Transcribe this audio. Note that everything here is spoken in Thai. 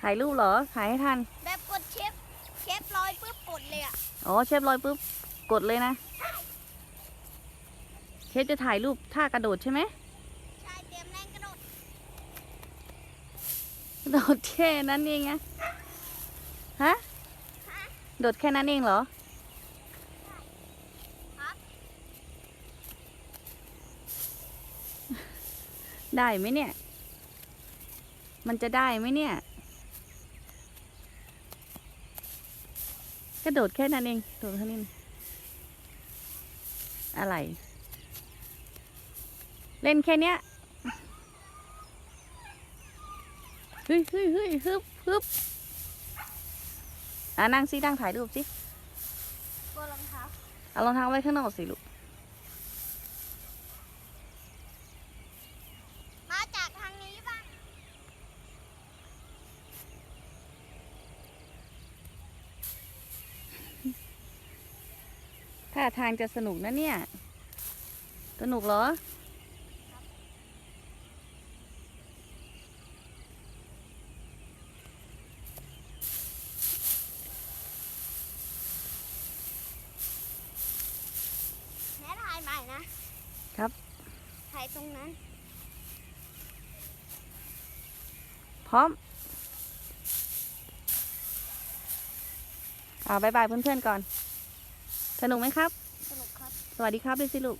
ถ่ายรูปเหรอ ถ่ายให้ทัน แบบกดเชฟเชฟลอยปุ๊บกดเลยอะอ๋อเชฟลอยปุ๊บกดเลยนะ เชฟจะถ่ายรูปท่ากระโดดใช่ไหมใช่เตรียมแรงกระโดดโดดแค่นั้นเองอะฮะโดดแค่นั้นเองเหรอครับได้ไหมเนี่ย มันจะได้ไหมเนี่ย กระโดดแค่นั้นเองโดดแค่นี้อะไร เล่นแค่เนี้ยเฮ้ยเฮ้ยเฮ้ยฮึบฮึบอะนั่งสินั่งถ่ายรูปสิกดรองเท้าเอารองเท้าไว้ข้างนอกสิลูก มาจากทางนี้บ้าง ท่าทางจะสนุกนะเนี่ย สนุกเหรอ แม่ถ่ายใหม่นะ ครับ ถ่ายตรงนั้น พร้อมอ่าบายบายเพื่อนๆก่อน สนุกไหมครับ สนุกครับ สวัสดีครับด้วยสิลูก